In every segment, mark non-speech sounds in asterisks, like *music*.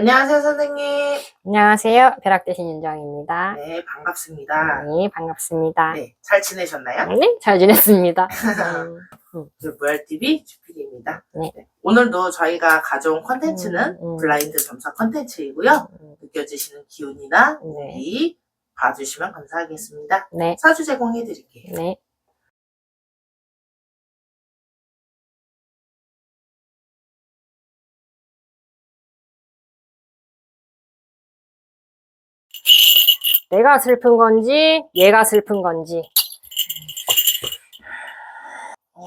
안녕하세요, 선생님. 안녕하세요. 벼락대신 윤정입니다. 네, 반갑습니다. 네, 반갑습니다. 네, 잘 지내셨나요? 네, 잘 지냈습니다. *laughs* 음, 저 무열TV 주필입니다. 네. 오늘도 저희가 가져온 컨텐츠는 음, 음. 블라인드 점사 컨텐츠이고요. 음, 느껴지시는 기운이나 네, 이 봐주시면 감사하겠습니다. 네, 사주 제공해 드릴게요. 네. 내가 슬픈 건지, 얘가 슬픈 건지.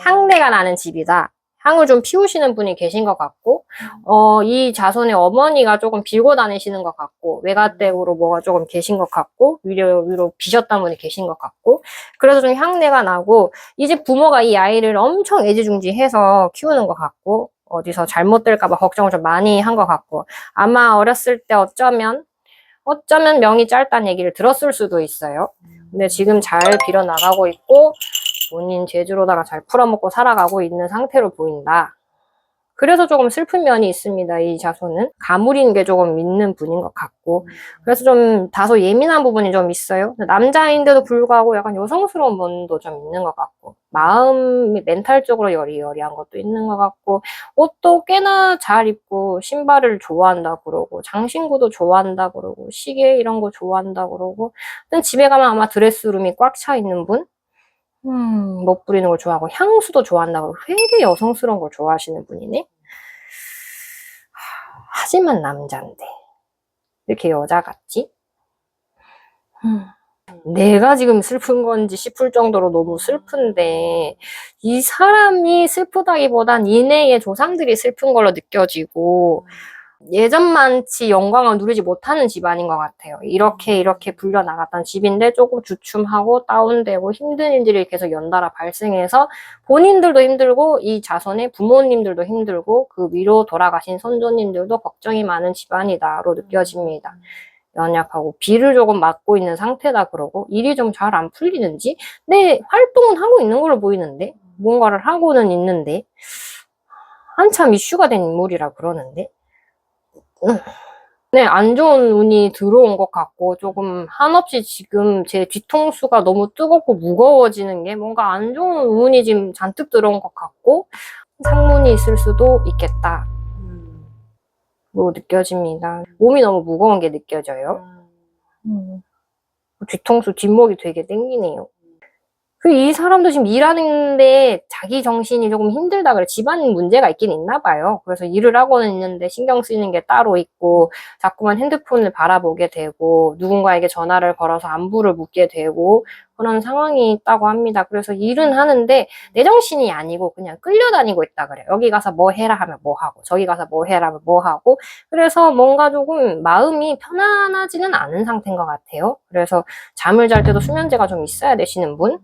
향내가 나는 집이다. 향을 좀 피우시는 분이 계신 것 같고, 어, 이 자손의 어머니가 조금 빌고 다니시는 것 같고, 외가댁으로 뭐가 조금 계신 것 같고, 위로, 위로 비셨던 분이 계신 것 같고, 그래서 좀 향내가 나고, 이제 부모가 이 아이를 엄청 애지중지해서 키우는 것 같고, 어디서 잘못될까봐 걱정을 좀 많이 한 것 같고, 아마 어렸을 때 어쩌면, 어쩌면 명이 짧다는 얘기를 들었을 수도 있어요. 근데 지금 잘 빌어 나가고 있고, 본인 재주로다가 잘 풀어먹고 살아가고 있는 상태로 보인다. 그래서 조금 슬픈 면이 있습니다. 이 자손은. 가물인 게 조금 있는 분인 것 같고. 그래서 좀 다소 예민한 부분이 좀 있어요. 남자인데도 불구하고 약간 여성스러운 면도 좀 있는 것 같고. 마음이 멘탈적으로 여리여리한 것도 있는 것 같고. 옷도 꽤나 잘 입고 신발을 좋아한다 그러고 장신구도 좋아한다 그러고 시계 이런 거 좋아한다 그러고. 집에 가면 아마 드레스룸이 꽉 차 있는 분 음, 멋 부리는 걸 좋아하고 향수도 좋아한다고 되게 여성스러운 걸 좋아하시는 분이네. 하, 하지만 왜 이렇게 여자 같지? 음, 내가 지금 슬픈 건지 싶을 정도로 너무 슬픈데 이 사람이 슬프다기보단 이내의 조상들이 슬픈 걸로 느껴지고 예전만치 영광을 누리지 못하는 집안인 것 같아요. 이렇게 이렇게 불려나갔던 집인데 조금 주춤하고 다운되고 힘든 일들이 계속 연달아 발생해서 본인들도 힘들고 이 자손의 부모님들도 힘들고 그 위로 돌아가신 선조님들도 걱정이 많은 집안이다로 느껴집니다. 연약하고 비를 조금 맞고 있는 상태다 그러고 일이 좀 잘 안 풀리는지 네 활동은 하고 있는 걸로 보이는데 뭔가를 하고는 있는데 한참 이슈가 된 인물이라 그러는데 네, 안 좋은 운이 들어온 것 같고, 조금 한없이 지금 제 뒤통수가 너무 뜨겁고 무거워지는 게 뭔가 안 좋은 운이 지금 잔뜩 들어온 것 같고, 상문이 있을 수도 있겠다. 음. 로 느껴집니다. 몸이 너무 무거운 게 느껴져요. 음. 뒤통수, 뒷목이 되게 땡기네요. 그이 사람도 지금 일하는데 자기 정신이 조금 힘들다 그래. 집안 문제가 있긴 있나 봐요. 그래서 일을 하고는 있는데 신경 쓰이는 게 따로 있고 자꾸만 핸드폰을 바라보게 되고 누군가에게 전화를 걸어서 안부를 묻게 되고 그런 상황이 있다고 합니다. 그래서 일은 하는데 내 정신이 아니고 그냥 끌려다니고 있다 그래요. 여기 가서 뭐 해라 하면 뭐 하고 저기 가서 뭐 해라 하면 뭐 하고 그래서 뭔가 조금 마음이 편안하지는 않은 상태인 것 같아요. 그래서 잠을 잘 때도 수면제가 좀 있어야 되시는 분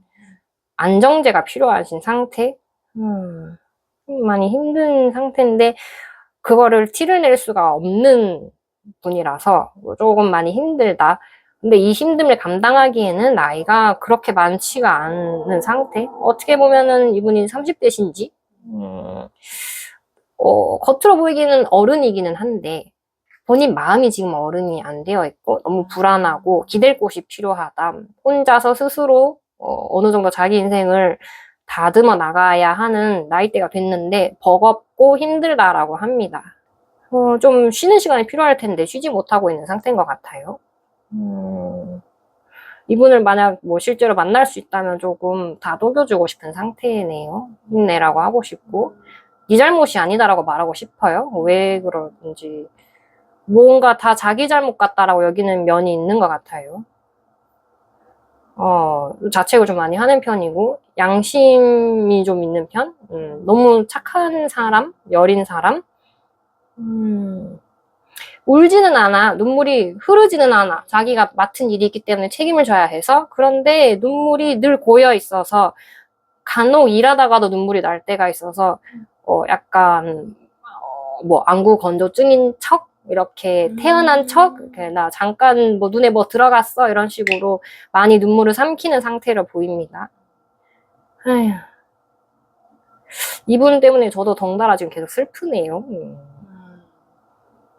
안정제가 필요하신 상태? 음, 많이 힘든 상태인데, 그거를 티를 낼 수가 없는 분이라서 조금 많이 힘들다. 근데 이 힘듦을 감당하기에는 나이가 그렇게 많지가 않은 상태? 어떻게 보면은 이분이 30대신지? 음, 어, 겉으로 보이기는 어른이기는 한데, 본인 마음이 지금 어른이 안 되어 있고, 너무 불안하고, 기댈 곳이 필요하다. 혼자서 스스로 어, 어느 정도 자기 인생을 다듬어 나가야 하는 나이대가 됐는데 버겁고 힘들다라고 합니다. 어, 좀 쉬는 시간이 필요할 텐데 쉬지 못하고 있는 상태인 것 같아요. 음, 이분을 만약 뭐 실제로 만날 수 있다면 조금 다독여주고 싶은 상태네요. 힘내라고 하고 싶고 네 잘못이 아니다라고 말하고 싶어요. 왜 그러는지 뭔가 다 자기 잘못 같다라고 여기는 면이 있는 것 같아요. 어, 자책을 좀 많이 하는 편이고, 양심이 좀 있는 편? 음, 너무 착한 사람? 여린 사람? 음, 울지는 않아. 눈물이 흐르지는 않아. 자기가 맡은 일이 있기 때문에 책임을 져야 해서. 그런데 눈물이 늘 고여 있어서, 간혹 일하다가도 눈물이 날 때가 있어서, 어, 약간, 어, 뭐, 안구 건조증인 척? 이렇게 태어난 척, 이렇게 나 잠깐 뭐 눈에 뭐 들어갔어 이런 식으로 많이 눈물을 삼키는 상태로 보입니다. 아휴. 이분 때문에 저도 덩달아 지금 계속 슬프네요. 음.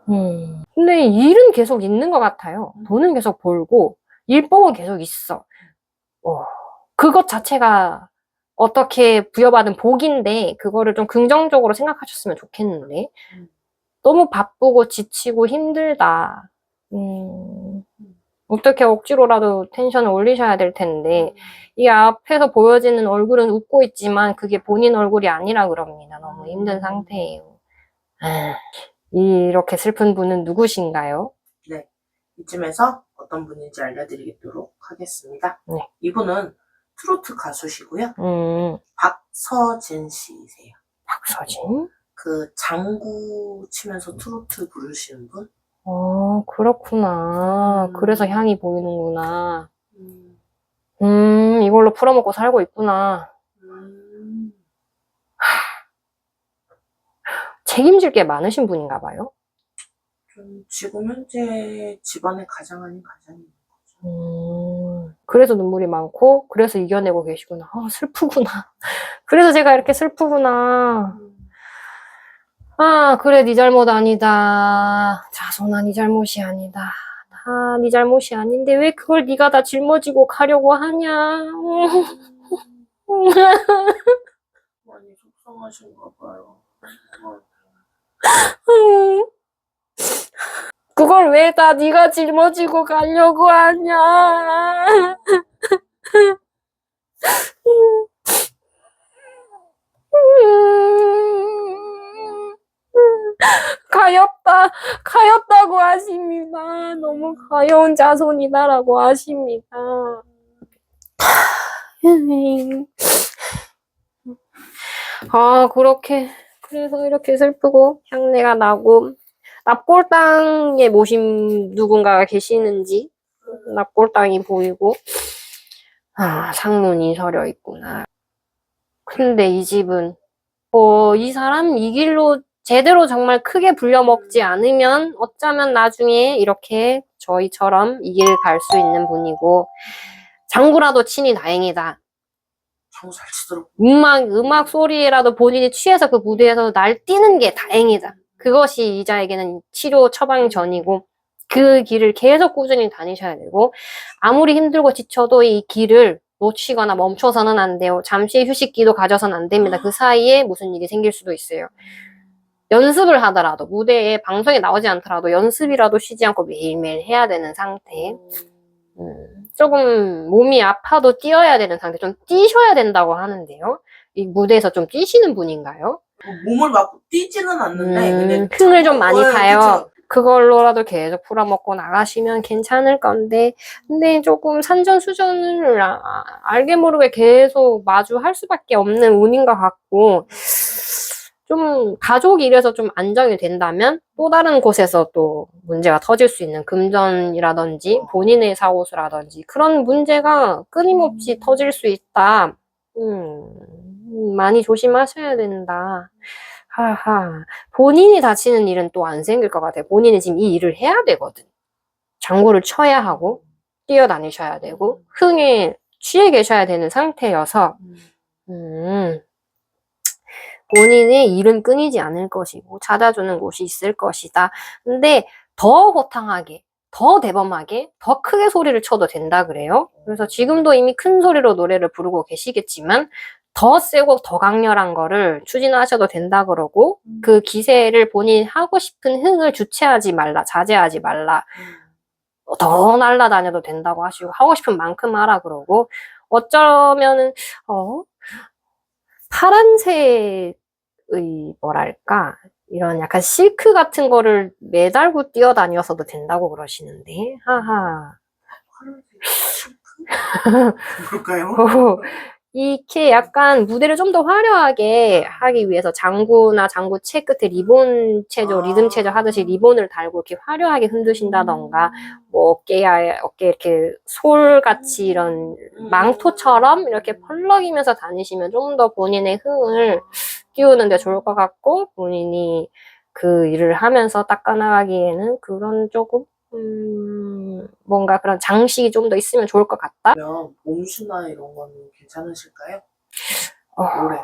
음. 근데 일은 계속 있는 것 같아요. 돈은 계속 벌고, 일복은 계속 있어. 어, 그것 자체가 어떻게 부여받은 복인데, 그거를 좀 긍정적으로 생각하셨으면 좋겠는데, 음. 너무 바쁘고 지치고 힘들다. 음, 어떻게 억지로라도 텐션을 올리셔야 될 텐데, 이 앞에서 보여지는 얼굴은 웃고 있지만, 그게 본인 얼굴이 아니라 그럽니다. 너무 힘든 상태예요. 아, 이렇게 슬픈 분은 누구신가요? 이쯤에서 어떤 분인지 알려드리도록 하겠습니다. 네. 이분은 트로트 가수시고요. 음, 박서진 씨세요. 박서진? 그 장구 치면서 트로트 부르시는 분. 어, 그렇구나. 음. 그래서 향이 보이는구나. 음, 음, 이걸로 풀어먹고 살고 있구나. 음, 책임질 게 많으신 분인가 봐요. 좀 지금 현재 집안의 가장 아닌 가장인 거죠. 음, 그래서 눈물이 많고, 그래서 이겨내고 계시구나. 아, 슬프구나. *laughs* 그래서 제가 이렇게 슬프구나. 음, 아, 그래, 네 잘못 아니다. 자손아, 네 잘못이 아니다. 다 네 잘못이 아닌데 왜 그걸 네가 다 짊어지고 가려고 하냐. 많이 속상하신가 봐요. 그걸 왜 다 네가 짊어지고 가려고 하냐. 가엾다고 하십니다. 너무 가여운 자손이다라고 하십니다. 아, 그렇게, 그래서 이렇게 슬프고, 향내가 나고, 납골당에 모신 누군가가 계시는지, 납골당이 보이고, 아, 상문이 서려 있구나. 근데 이 집은, 어, 이 사람 이 길로 제대로 정말 크게 불려먹지 않으면 어쩌면 나중에 이렇게 저희처럼 이 길을 갈 수 있는 분이고, 장구라도 치니 다행이다. 장구 잘 치도록. 음악, 음악 소리라도 본인이 취해서 그 무대에서 날뛰는 게 다행이다. 그것이 이자에게는 치료 처방 전이고, 그 길을 계속 꾸준히 다니셔야 되고, 아무리 힘들고 지쳐도 이 길을 놓치거나 멈춰서는 안 돼요. 잠시 휴식기도 가져서는 안 됩니다. 그 사이에 무슨 일이 생길 수도 있어요. 연습을 하더라도, 무대에 방송에 나오지 않더라도 연습이라도 쉬지 않고 매일매일 해야 되는 상태. 음, 조금 몸이 아파도 뛰어야 되는 상태, 좀 뛰셔야 된다고 하는데요. 이 무대에서 좀 뛰시는 분인가요? 뭐 몸을 막 뛰지는 않는데, 음, 근데 흥을 좀 많이 어, 타요. 그쵸. 그걸로라도 계속 풀어먹고 나가시면 괜찮을 건데, 근데 조금 산전수전을 아- 알게 모르게 계속 마주할 수밖에 없는 운인 것 같고, 좀 가족 일에서 좀 안정이 된다면 또 다른 곳에서 또 문제가 터질 수 있는 금전이라든지 본인의 사고수라든지 그런 문제가 끊임없이 터질 수 있다. 음, 음, 많이 조심하셔야 된다. 하하. 본인이 다치는 일은 또 안 생길 것 같아요. 본인이 지금 이 일을 해야 되거든. 장구를 쳐야 하고, 뛰어다니셔야 되고, 흥에 취해 계셔야 되는 상태여서, 음, 음, 본인의 일은 끊이지 않을 것이고, 찾아주는 곳이 있을 것이다. 근데 더 호탕하게, 더 대범하게, 더 크게 소리를 쳐도 된다 그래요. 그래서 지금도 이미 큰 소리로 노래를 부르고 계시겠지만, 더 세고 더 강렬한 거를 추진하셔도 된다 그러고, 그 기세를 본인이 하고 싶은 흥을 주체하지 말라, 자제하지 말라. 더 날라다녀도 된다고 하시고 하고 싶은 만큼 하라 그러고 어쩌면은 어 파란색의 뭐랄까 이런 약간 실크 같은 거를 매달고 뛰어다녀서도 된다고 그러시는데 하하? 그럴까요? *laughs* 이렇게 약간 무대를 좀 더 화려하게 하기 위해서 장구나 장구 채 끝에 리본 체조, 아. 리듬 체조 하듯이 리본을 달고 이렇게 화려하게 흔드신다던가 뭐 어깨에 어깨 이렇게 솔같이 이런 망토처럼 이렇게 펄럭이면서 다니시면 좀 더 본인의 흥을 띄우는 데 좋을 것 같고 본인이 그 일을 하면서 닦아나가기에는 그런 조금 음, 뭔가 그런 장식이 좀 더 있으면 좋을 것 같다. 그러면 봄수나 이런 거는 괜찮으실까요? 어, 올해.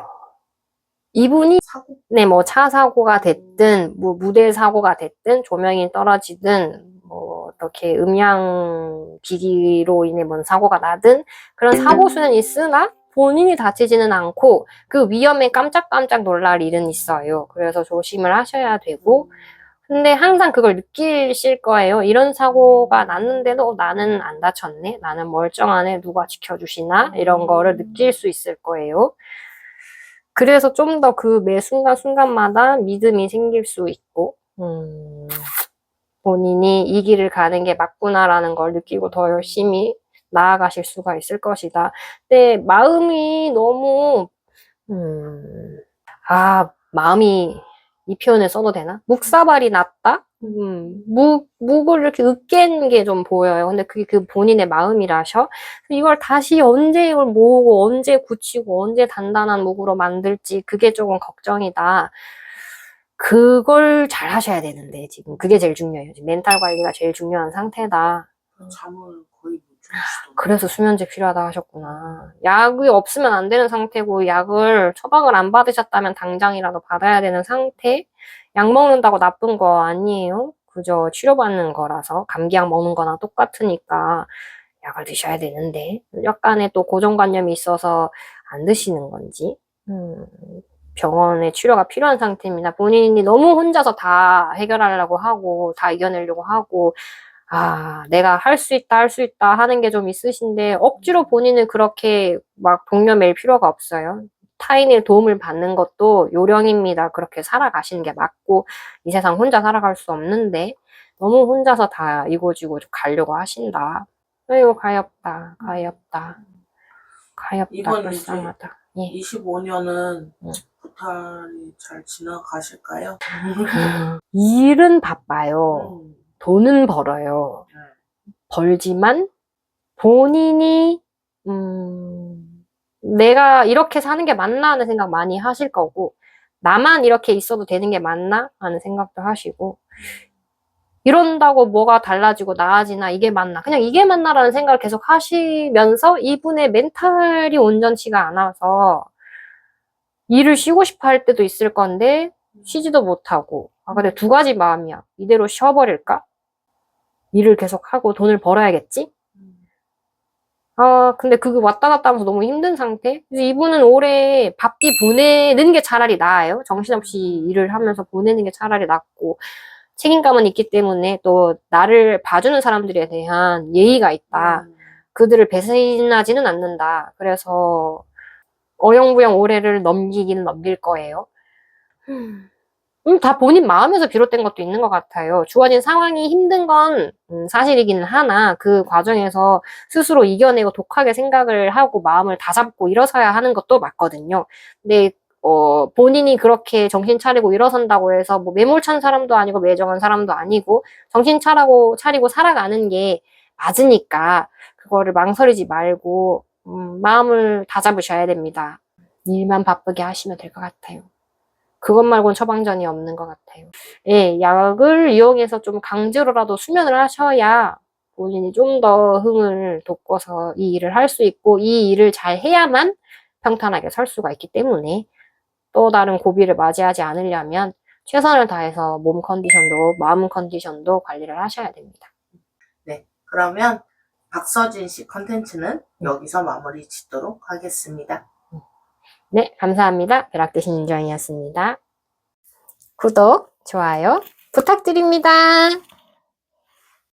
이분이 사고 네, 뭐 차 사고가 됐든 뭐 무대 사고가 됐든 조명이 떨어지든 뭐 어떻게 음향 기기로 인해 뭔 사고가 나든 그런 사고 수는 있으나 본인이 다치지는 않고 그 위험에 깜짝깜짝 놀랄 일은 있어요. 그래서 조심을 하셔야 되고 근데 항상 그걸 느끼실 거예요. 이런 사고가 났는데도 어, 나는 안 다쳤네. 나는 멀쩡하네. 누가 지켜주시나? 이런 거를 느낄 수 있을 거예요. 그래서 좀 더 그 매 순간순간마다 믿음이 생길 수 있고, 음, 본인이 이 길을 가는 게 맞구나라는 걸 느끼고 더 열심히 나아가실 수가 있을 것이다. 근데 마음이 너무, 음, 아, 마음이 이 표현을 써도 되나? 묵사발이 났다? 음, 묵, 묵을 이렇게 으깬 게 좀 보여요. 근데 그게 그 본인의 마음이라셔. 이걸 다시 언제 이걸 모으고, 언제 굳히고, 언제 단단한 묵으로 만들지, 그게 조금 걱정이다. 그걸 잘 하셔야 되는데, 지금. 그게 제일 중요해요. 지금 멘탈 관리가 제일 중요한 상태다. 잠을 그래서 수면제 필요하다 하셨구나. 약이 없으면 안 되는 상태고, 약을 처방을 안 받으셨다면 당장이라도 받아야 되는 상태? 약 먹는다고 나쁜 거 아니에요? 그저 치료받는 거라서. 감기약 먹는 거나 똑같으니까 약을 드셔야 되는데. 약간의 또 고정관념이 있어서 안 드시는 건지. 음, 병원에 치료가 필요한 상태입니다. 본인이 너무 혼자서 다 해결하려고 하고, 다 이겨내려고 하고, 아, 내가 할 수 있다, 할 수 있다 하는 게 좀 있으신데, 억지로 본인을 그렇게 막 독려맬 필요가 없어요. 타인의 도움을 받는 것도 요령입니다. 그렇게 살아가시는 게 맞고, 이 세상 혼자 살아갈 수 없는데, 너무 혼자서 다 이고지고 가려고 하신다. 아이고, 가엾다, 가엾다. 가엾다, 이건 이제 불쌍하다. 예. 25년은 음. 부탈이 잘 지나가실까요? 일은 바빠요. 음. 돈은 벌어요. 네. 벌지만 본인이 음, 내가 이렇게 사는 게 맞나 하는 생각 많이 하실 거고 나만 이렇게 있어도 되는 게 맞나 하는 생각도 하시고 이런다고 뭐가 달라지고 나아지나 이게 맞나 그냥 이게 맞나라는 생각을 계속 하시면서 이분의 멘탈이 온전치가 않아서 일을 쉬고 싶어 할 때도 있을 건데 쉬지도 못하고 아 근데 두 가지 마음이야 이대로 쉬어버릴까 일을 계속 하고 돈을 벌어야겠지 음. 아, 근데 그게 왔다 갔다 하면서 너무 힘든 상태? 그래서 이분은 올해 바삐 보내는 게 차라리 나아요. 정신없이 일을 하면서 보내는 게 차라리 낫고, 책임감은 있기 때문에 또 나를 봐주는 사람들에 대한 예의가 있다. 음. 그들을 배신하지는 않는다. 그래서 어영부영 올해를 넘기기는 넘길 거예요. 음, 다 본인 마음에서 비롯된 것도 있는 것 같아요. 주어진 상황이 힘든 건 음, 사실이기는 하나 그 과정에서 스스로 이겨내고 독하게 생각을 하고 마음을 다잡고 일어서야 하는 것도 맞거든요. 근데 어, 본인이 그렇게 정신 차리고 일어선다고 해서 뭐 매몰찬 사람도 아니고 매정한 사람도 아니고 정신 차리고 차리고 살아가는 게 맞으니까 그거를 망설이지 말고 음, 마음을 다잡으셔야 됩니다. 일만 바쁘게 하시면 될 것 같아요. 그것 말고는 처방전이 없는 것 같아요. 예, 약을 이용해서 좀 강제로라도 수면을 하셔야 본인이 좀 더 흥을 돋궈서 이 일을 할 수 있고 이 일을 잘 해야만 평탄하게 살 수가 있기 때문에 또 다른 고비를 맞이하지 않으려면 최선을 다해서 몸 컨디션도 마음 컨디션도 관리를 하셔야 됩니다. 그러면 박서진 씨 컨텐츠는 여기서 마무리 짓도록 하겠습니다. 네, 감사합니다. 벼락대신 인정이었습니다. 구독, 좋아요 부탁드립니다.